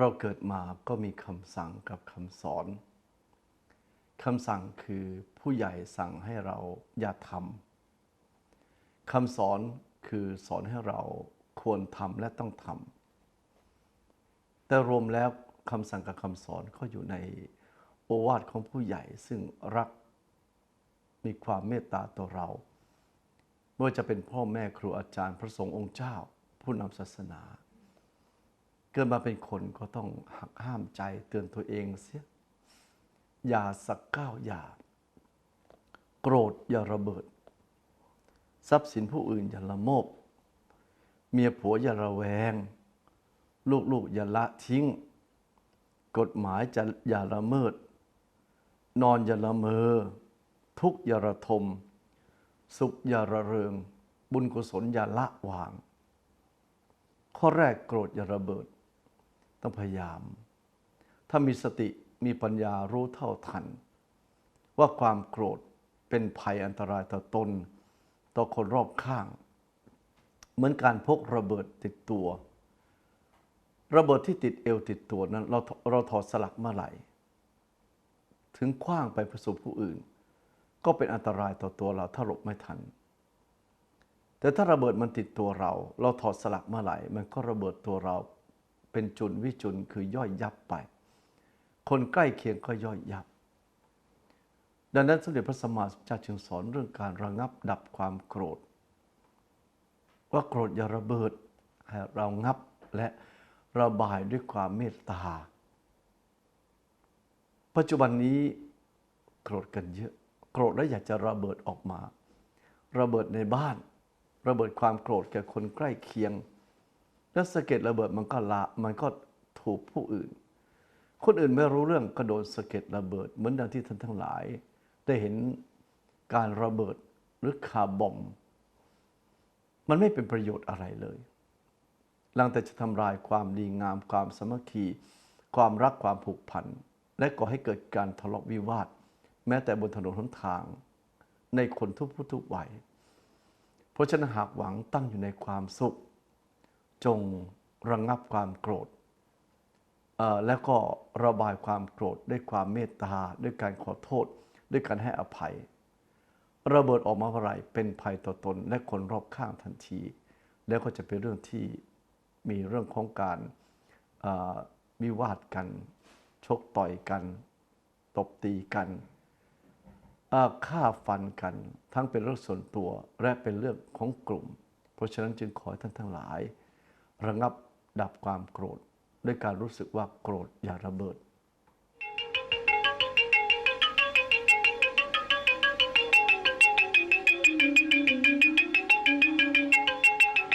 เราเกิดมาก็มีคำสั่งกับคำสอนคำสั่งคือผู้ใหญ่สั่งให้เราอย่าทำคำสอนคือสอนให้เราควรทำและต้องทำแต่รวมแล้วคำสั่งกับคำสอนก็อยู่ในโอวาทของผู้ใหญ่ซึ่งรักมีความเมตตาต่อเราไม่ว่าจะเป็นพ่อแม่ครูอาจารย์พระสงฆ์องค์เจ้า ผู้นำศาสนา กิดมาเป็นคนก็ต้องหักห้ามใจเตือนตัวเองเสีย อย่าสักก้าวอย่า โกรธอย่าระเบิด ทรัพย์สินผู้อื่นอย่าละโมบ เมียผัวอย่าระแวง ลูกๆอย่าละทิ้ง กฎหมายจะอย่าละเมิด นอนอย่าละเมอ ทุกอย่าระทม สุขอย่าระเริง บุญกุศลอย่าละวางข้อแรกโกรธอย่าระเบิด ต้องพยายาม ถ้ามีสติมีปัญญารู้เท่าทัน ว่าความโกรธเป็นภัยอันตรายต่อตน ต่อคนรอบข้าง เหมือนการพกระเบิดติดตัว ระเบิดที่ติดเอวติดตัวนั้นเราเราถอดสลักเมื่อไหร่ถึงคว้างไปประสบผู้อื่น ก็เป็นอันตรายต่อตัวเราถ้าหลบไม่ทัน แต่ถ้าระเบิดมันติดตัวเรา เราถอดสลักเมื่อไหร่ มันก็ระเบิดตัวเรา เป็นจุนวิจุนคือย่อยยับไป คนใกล้เคียงก็ย่อยยับ ดังนั้นสมเด็จพระสัมมาสัมพุทธเจ้าจึงสอนเรื่องการระงับดับความโกรธ ว่าโกรธอย่าระเบิดให้เรางับและระบายด้วยความเมตตา ปัจจุบันนี้โกรธกันเยอะ โกรธแล้วอยากจะระเบิดออกมา ระเบิดในบ้าน ระเบิดความโกรธแก่คนใกล้เคียง แล้วสะเก็ดระเบิดมันก็ละมันก็ถูกผู้อื่น คนอื่นไม่รู้เรื่องก็โดนสะเก็ดระเบิด เหมือนดังที่ท่านทั้งหลาย ได้เห็นการระเบิดหรือคาร์บอม มันไม่เป็นประโยชน์อะไรเลยลังแต่จะทำลายความดีงามความสมัคคี ความรักความผูกพัน และก่อให้เกิดการทะเลาะวิวาท แม้แต่บนถนนหนทาง ในคนทุกผู้ทุกวัยเพราะฉะนั้นหากหวังตั้งอยู่ในความสุข จงระงงับความโกรธแล้วก็ระบายความโกรธด้วยความเมตตาด้วยการขอโทษ ด้วยการให้อภัย ระเบิดออกมาเมื่อไรเป็นภัยต่อตนและคนรอบข้างทันที แล้วก็จะเป็นเรื่องที่มีเรื่องของการวิวาทกัน ชกต่อยกัน ตบตีกันฆ่าฟันกัน ทั้งเป็นเรื่องส่วนตัวและเป็นเรื่องของกลุ่ม เพราะฉะนั้นจึงขอท่านทั้งหลาย ระงับดับความโกรธ ด้วยการรู้สึกว่าโกรธอย่าระเบิด